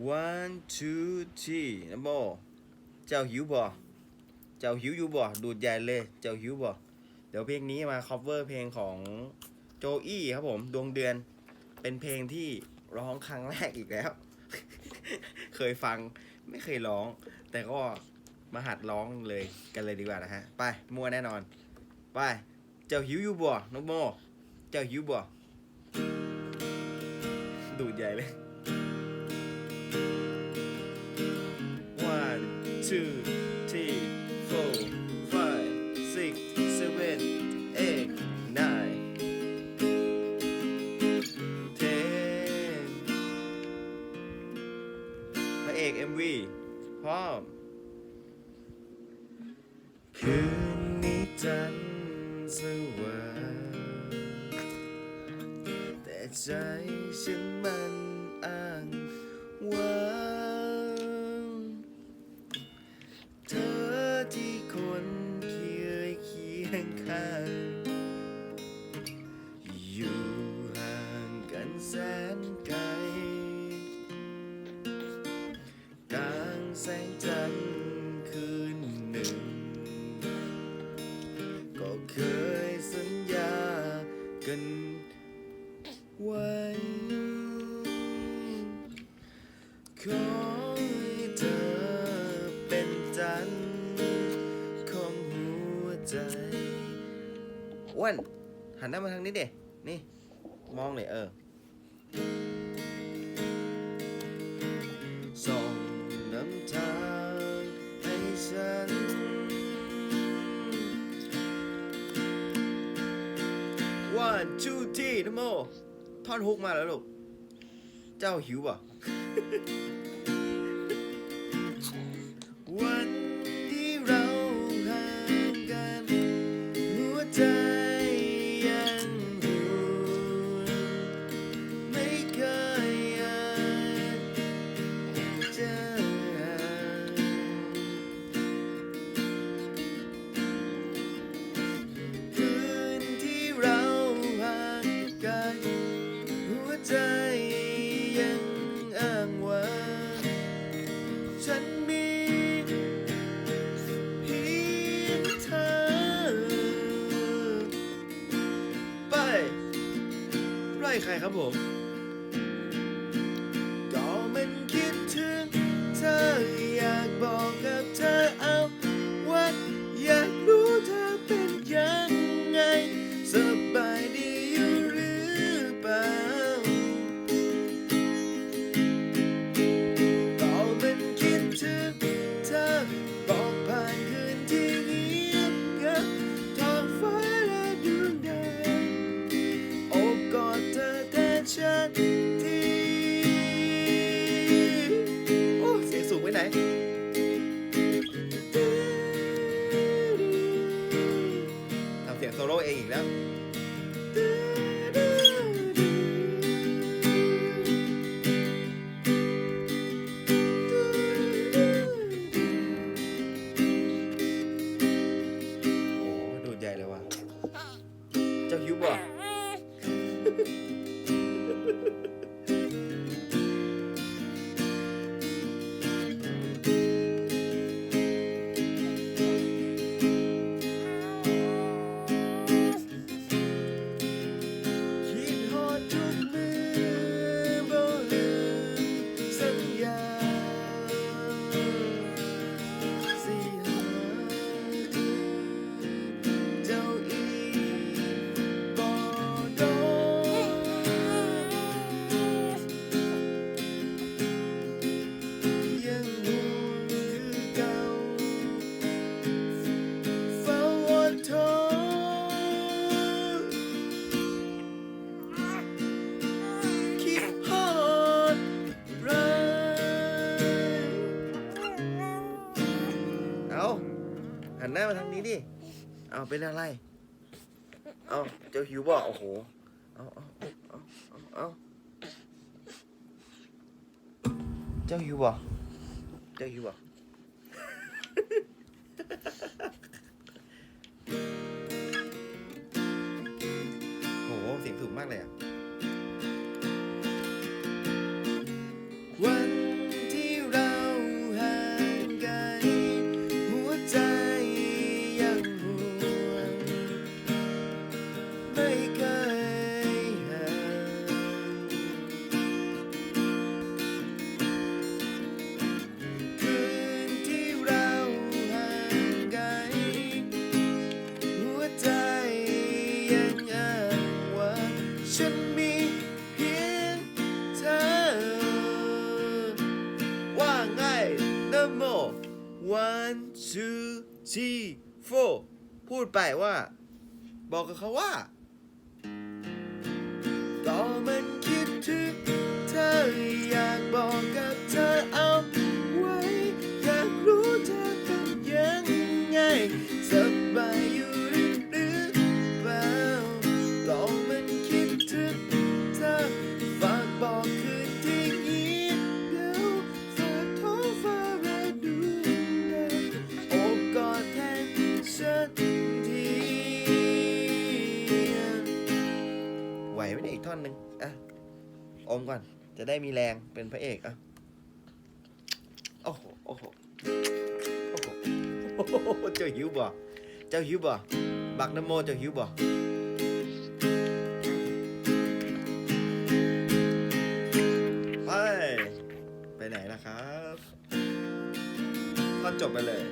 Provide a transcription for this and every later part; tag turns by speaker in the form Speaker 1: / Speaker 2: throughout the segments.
Speaker 1: one two three นะโมเจ้าหิวบ่เจ้าหิวอยู่บ่ดูดใหญ่เลย เจ้าหิวบ่เดี๋ยวเพลงนี้มา cover เพลงของโจอี้ครับผม ดวงเดือน เป็นเพลงที่ร้องครั้งแรกอีกแล้ว เคยฟังไม่เคยร้อง แต่ก็มาหัดร้องเลยกันเลยดีกว่านะฮะ ไปมั่วแน่นอน ไป เจ้าหิวอยู่บ่น้องโม เจ้าหิวบ่ดูดใหญ่เลย two three four five six seven eight nine ten พระเอก MV พร้อม คืนนี้จันทร์สว่างแต่ใจฉันมันอ้างว้าง ย อ้วนหันหน้ามาทางนี้เด็นี่ มองเลยเออส่งน้ำทาให้ฉัน one two three นโมท่อนฮุกมาแล้วลูก เจ้าหิวป่ะ วัน เธอ ไป ไล่ใครครับผม โซโล่เองอีกแล้วโอ้ดูใหญ่เลยว่ะจ้าหิวบ่ มาทางนี้ดิ เอาเป็นอะไร เอาเจ้าหิวบ่โอ้โห เอาเอาเอาเอาเจ้าหิวบ่เจ้าหิวบ่โหเสียงสูงมากเลยอะ ดไปว่า บอกกับเขาว่าก็มัน มก่อน จะได้มีแรงเป็นพระเอกอะโอ้โหโอ้โหโอ้โหเจ้าหิวบ่เจ้าหิวบ่บักน้ำโมเจ้าหิวบ่ไปไปไหนล่ะครับท่อนจบไปเลย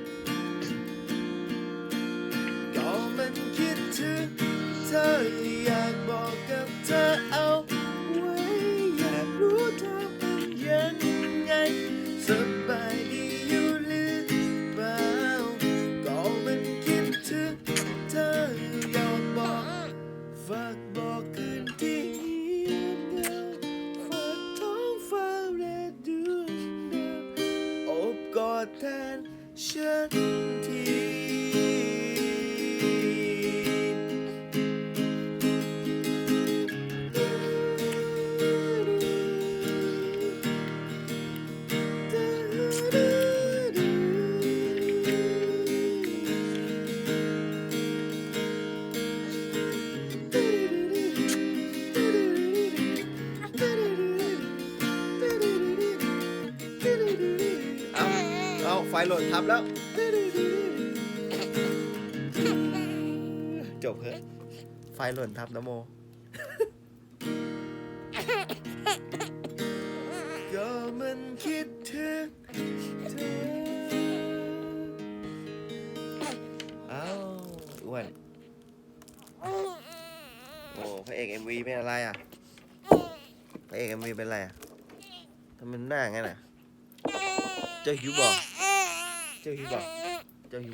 Speaker 1: ก เอาไฟหล่นทับแล้ว จบเหอะไฟหล่นทับนะโมก็มันคิดถึงเธอเอาอ้วนโอ้พระเอก MV เป็นอะไรอะพระเอก MV เป็นอะไรอะทำไมหน้างั้นอะ เจ้าหิวบอก เจ้าหิวบอกเจ้าหิ